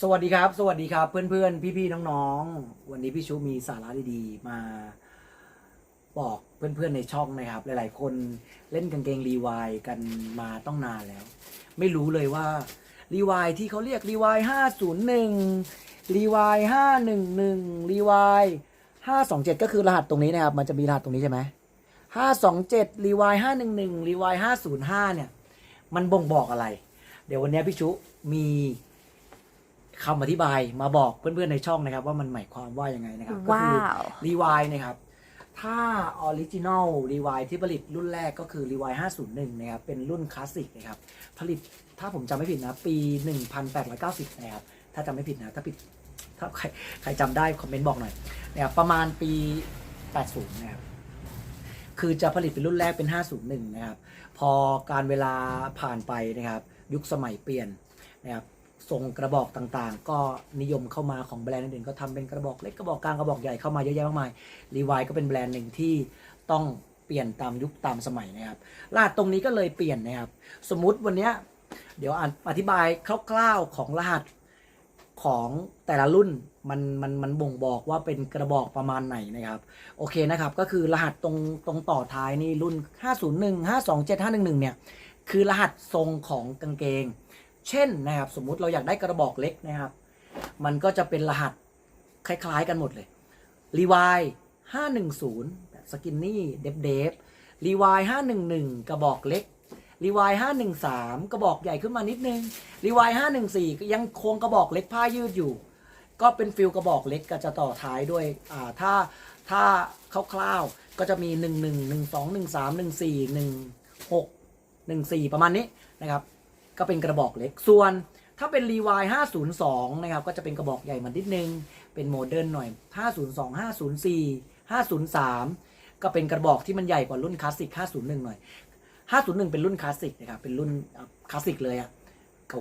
สวัสดีครับ สวัสดีครับเพื่อนๆ พี่ๆ น้องๆ วันนี้พี่ชูมีสาระดีๆ มาบอกเพื่อนๆ ในช่องนะครับ หลายๆ คนเล่นกางเกงรีวายกันมาต้องนานแล้ว ไม่รู้เลยว่ารีวายที่เขาเรียกรีวาย501รีวาย511รีวาย527ก็คือรหัสตรงนี้นะครับ มันจะมีรหัสตรงนี้ใช่ไหม527รีวาย511รีวาย505เนี่ย มันบ่งบอกอะไร เดี๋ยววันนี้พี่ชุมี คำอธิบายมาบอกเพื่อนๆในช่องนะครับ ว่ามันหมายความว่ายังไงนะครับ ก็คือว้าวรีวายนะครับ ถ้าออริจินอลรีวายที่ผลิตรุ่นแรกก็คือรีวาย501 นะครับ เป็นรุ่นคลาสสิกนะครับ ผลิตถ้าผมจำไม่ผิดนะ ปี 1890 นะครับ ถ้าจำไม่ผิดนะถ้าผิดถ้าใครใครจำได้คอมเมนต์บอกหน่อยนะครับประมาณปี 80 นะครับคือจะผลิตเป็นรุ่นแรกเป็น 501 นะครับ พอการเวลาผ่านไปนะครับ ยุคสมัยเปลี่ยนนะครับ ทรงกระบอกต่างๆ ก็นิยมเข้ามาของแบรนด์อื่นๆก็ทำเป็นกระบอกเล็กกระบอกกลางกระบอกใหญ่เข้ามาเยอะแยะมากมายรีวายก็เป็นแบรนด์หนึ่งที่ต้องเปลี่ยนตามยุคตามสมัยนะครับรหัสตรงนี้ก็เลยเปลี่ยนนะครับ สมมุติวันนี้เดี๋ยวออธิบายคร่าวๆของรหัสของแต่ละรุ่นมันมันมันบ่งบอกว่าเป็นกระบอกประมาณไหนนะครับ โอเคนะครับ ก็คือรหัสตรงตรงต่อท้ายนี่รุ่น 501 527 511 เนี่ย คือรหัสทรงของกางเกง เช่นนะครับ สมมุติเราอยากได้กระบอกเล็กนะครับ มันก็จะเป็นรหัสคล้าย ๆ กันหมดเลยรีวาย510สกินนี่เดฟเดฟรีวาย511กระบอกเล็กรีวาย513กระบอกใหญ่ขึ้นมานิดนึงรีวาย514ก็ยังคงกระบอกเล็กผ้ายืดอยู่ ก็เป็นฟิลกระบอกเล็กก็จะต่อท้ายด้วยอ่าถ้าถ้าคร่าวๆก็จะมี1 1 1 2 1 3 1 4 1 6 1 4ประมาณนี้นะครับ ก็เป็นกระบอกเล็ก ส่วนถ้าเป็นรีวาย502 นะครับ ก็จะเป็นกระบอกใหญ่มันนิดนึง เป็นโมเดิร์นหน่อย 502 504 503 ก็เป็นกระบอกที่มันใหญ่กว่ารุ่นคลาสสิก 501 หน่อย 501 เป็นรุ่นคลาสสิกนะครับ เป็นรุ่นคลาสสิกเลยอะ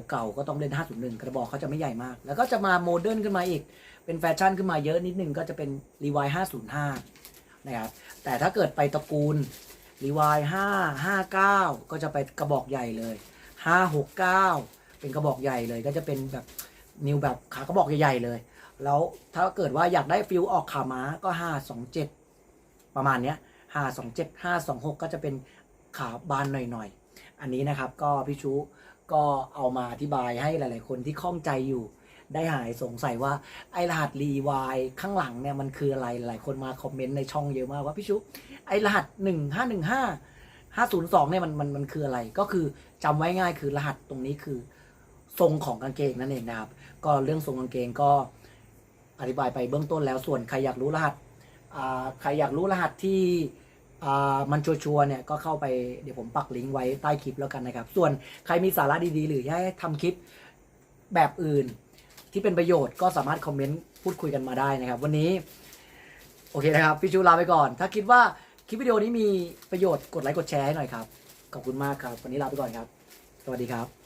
เก่าๆ ก็ต้องเล่น 501 กระบอกเขาจะไม่ใหญ่มาก แล้วก็จะมาโมเดิร์นขึ้นมาอีก เป็นแฟชั่นขึ้นมาเยอะนิดนึง ก็จะเป็นรีวาย505 นะครับ แต่ถ้าเกิดไปตระกูลรีวาย5 59 ก็จะไปกระบอกใหญ่เลย 569เป็นกระบอกใหญ่เลยก็จะเป็นแบบนิวแบบขากระบอกใหญ่ ๆ เลย แล้วถ้าเกิดว่าอยากได้ฟิลออกขาม้าก็527ประมาณเนี้ย527 526ก็จะเป็นขาบานหน่อยๆ อันนี้นะครับก็พี่ชูก็เอามาอธิบายให้หลาย ๆ คนที่ข้องใจอยู่ ได้หายสงสัยว่าไอรหัสรีวายข้างหลังเนี่ยมันคืออะไรหลายคนมาคอมเมนต์ในช่องเยอะมากว่าพี่ชูไอรหัส1515 502เนี่ยมันมันมันคืออะไร ก็คือจำไว้ง่ายคือรหัสตรงนี้คือทรงของกางเกงนั่นเองนะครับ ก็เรื่องทรงกางเกงก็อธิบายไปเบื้องต้นแล้วส่วนใครอยากรู้รหัสอ่าใครอยากรู้รหัสที่อ่ามันชัวร์เนี่ยก็เข้าไปเดี๋ยวผมปักลิงก์ไว้ใต้คลิปแล้วกันนะครับ ส่วนใครมีสาระดีๆ หรืออยากให้ทำคลิปแบบอื่น ที่เป็นประโยชน์ก็สามารถคอมเมนต์พูดคุยกันมาได้นะครับ วันนี้ โอเคนะครับ พี่ชูลาไปก่อน ถ้าคิดว่า คลิปวิดีโอนี้มีประโยชน์กดไลค์กดแชร์ให้หน่อยครับ ขอบคุณมากครับ วันนี้ลาไปก่อนครับ สวัสดีครับ